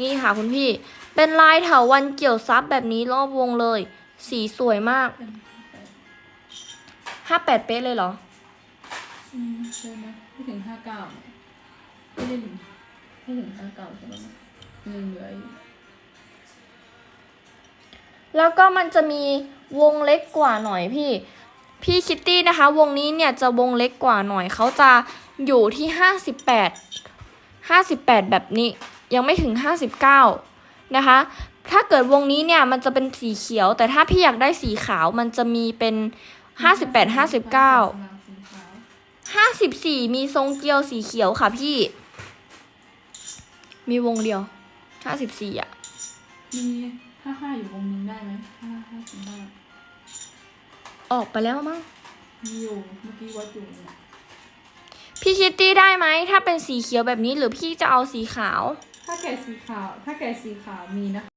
นี่ค่ะคุณพี่ เป็นลายเถาวันเกี่ยวซับแบบนี้รอบวงเลย สีสวยมากเป็นแปดห้าแปดเป๊ะเลยเหรอ อืมใช่ไหมไม่ถึงห้าเก้าไม่ได้ถึงไม่ถึงห้าเก้าใช่ไหมยังเหลืออยู่แล้วก็มันจะมีวงเล็กกว่าหน่อยพี่ พี่คิตตี้นะคะ วงนี้เนี่ยจะวงเล็กกว่าหน่อยเขาจะอยู่ที่ห้าสิบแปดห้าสิบแปดแบบนี้ ยังไม่ถึงห้าสิบเก้านะคะ ถ้าเกิดวงนี้เนี่ยมันจะเป็นสีเขียว แต่ถ้าพี่อยากได้สีขาวมันจะมีเป็นห้าสิบแปดห้าสิบเก้าสีขาวห้าสิบสี่มีทรงเกลียวสีเขียวค่ะพี่ มีวงเดียวห้าสิบสี่อะ มีห้าห้าอยู่วงนึงได้ไหมห้าห้าสิบห้าออกไปแล้วมั้งมีอยู่เมื่อกี้วัดอยู่เนี่ยพี่คิตตี้ได้ไหม ถ้าเป็นสีเขียวแบบนี้หรือพี่จะเอาสีขาว ถ้าแก่สีขาว ถ้าแก่สีขาวมีนะคะ